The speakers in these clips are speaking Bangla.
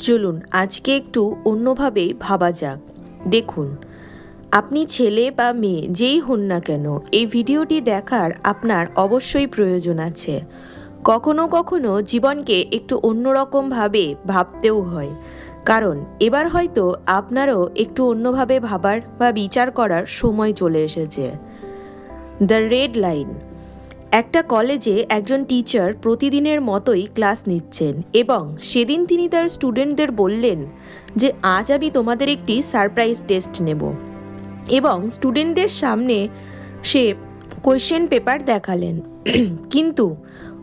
চলুন, আজকে একটু অন্যভাবে ভাবা যাক। দেখুন, আপনি ছেলে বা মেয়ে, যেই হন না কেন, এই ভিডিওটি দেখার আপনার অবশ্যই প্রয়োজন আছে। কখনো কখনো জীবনকে একটু অন্যরকমভাবে ভাবতেও হয়। কারণ, এবার হয়তো আপনারও একটু অন্যভাবে ভাবার বা বিচার করার সময় চলে এসেছে। দ্য রেড লাইন একটা কলেজে একজন টিচার প্রতিদিনের মতোই ক্লাস নিচ্ছেন এবং সেদিন তিনি তার স্টুডেন্টদের বললেন যে, আজ আমি তোমাদের একটি সারপ্রাইজ টেস্ট নেব। এবং স্টুডেন্টদের সামনে সে কোয়েশ্চেন পেপার দেখালেন। কিন্তু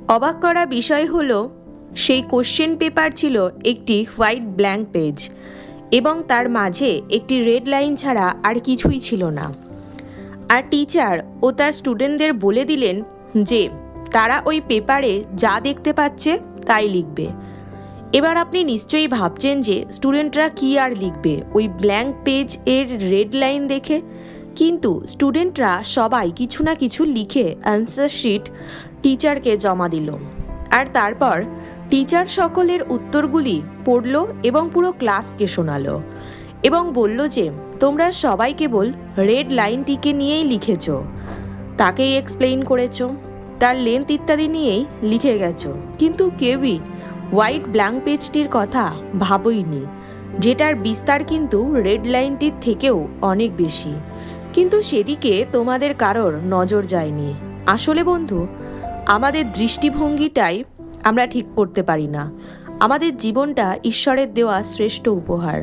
অবাক করা বিষয় হলো, সেই কোশ্চেন পেপার ছিল একটি হোয়াইট ব্ল্যাঙ্ক পেজ এবং তার মাঝে একটি রেড লাইন ছাড়া আর কিছুই ছিল না। আর টিচার ও তার স্টুডেন্টদের বলে দিলেন যে তারা ওই পেপারে যা দেখতে পাচ্ছে তাই লিখবে। এবার আপনি নিশ্চয়ই ভাবছেন যে স্টুডেন্টরা কি আর লিখবে? ওই ব্ল্যাঙ্ক পেজ এর রেড লাইন দেখে? কিন্তু স্টুডেন্টরা সবাই কিছু না কিছু লিখে অ্যান্সার শিট টিচারকে জমা দিল। আর তারপর টিচার সকলের উত্তরগুলি পড়ল এবং পুরো ক্লাসকে শোনালো এবং বলল যে, তোমরা সবাই কেবল রেড লাইনটিকে নিয়েই লিখেছো। তাকেই এক্সপ্লেইন করেছ। তার লেন্থ ইত্যাদি নিয়েই লিখে গেছো। কিন্তু কেউই হোয়াইট ব্ল্যাঙ্ক পেজটির কথা ভাবইনি, যেটার বিস্তার কিন্তু রেড লাইনটির থেকেও অনেক বেশি। কিন্তু সেদিকে তোমাদের কারোর নজর যায়নি। আসলে বন্ধু, আমাদের দৃষ্টিভঙ্গিটাই আমরা ঠিক করতে পারি না। আমাদের জীবনটা ঈশ্বরের দেওয়া শ্রেষ্ঠ উপহার।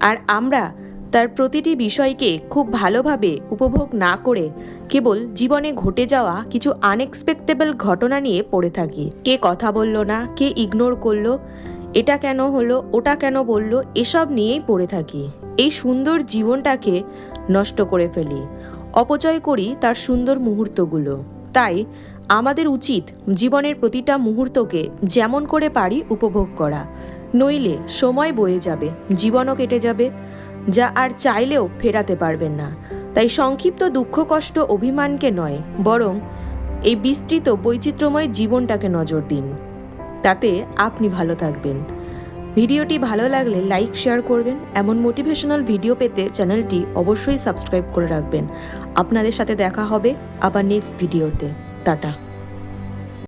আর আমরা তার প্রতিটি বিষয়কে খুব ভালোভাবে উপভোগ না করে কেবল জীবনে ঘটে যাওয়া কিছু আনএক্সপেক্টেবল ঘটনা নিয়ে পড়ে থাকি। কে কথা বলল না, কে ইগনোর করল, এটা কেন হলো, ওটা কেন বলল, এসব নিয়েই পড়ে থাকি। এই সুন্দর জীবনটাকে নষ্ট করে ফেলি, অপচয় করি তার সুন্দর মুহূর্তগুলো। তাই আমাদের উচিত জীবনের প্রতিটা মুহূর্তকে যেমন করে পারি উপভোগ করা। নইলে সময় বয়ে যাবে, জীবনও কেটে যাবে যা আর চাইলেও ফেরাতে পারবেন না। তাই সংক্ষিপ্ত দুঃখ, কষ্ট, অভিমানকে নয়, বরং এই বিস্তৃত, বৈচিত্র্যময় জীবনটাকে নজর দিন। তাতে আপনি ভালো থাকবেন। ভিডিওটি ভালো লাগলে লাইক, শেয়ার করবেন। এমন মোটিভেশনাল ভিডিও পেতে চ্যানেলটি অবশ্যই সাবস্ক্রাইব করে রাখবেন। আপনাদের সাথে দেখা হবে আবার নেক্সট ভিডিওতে। টাটা।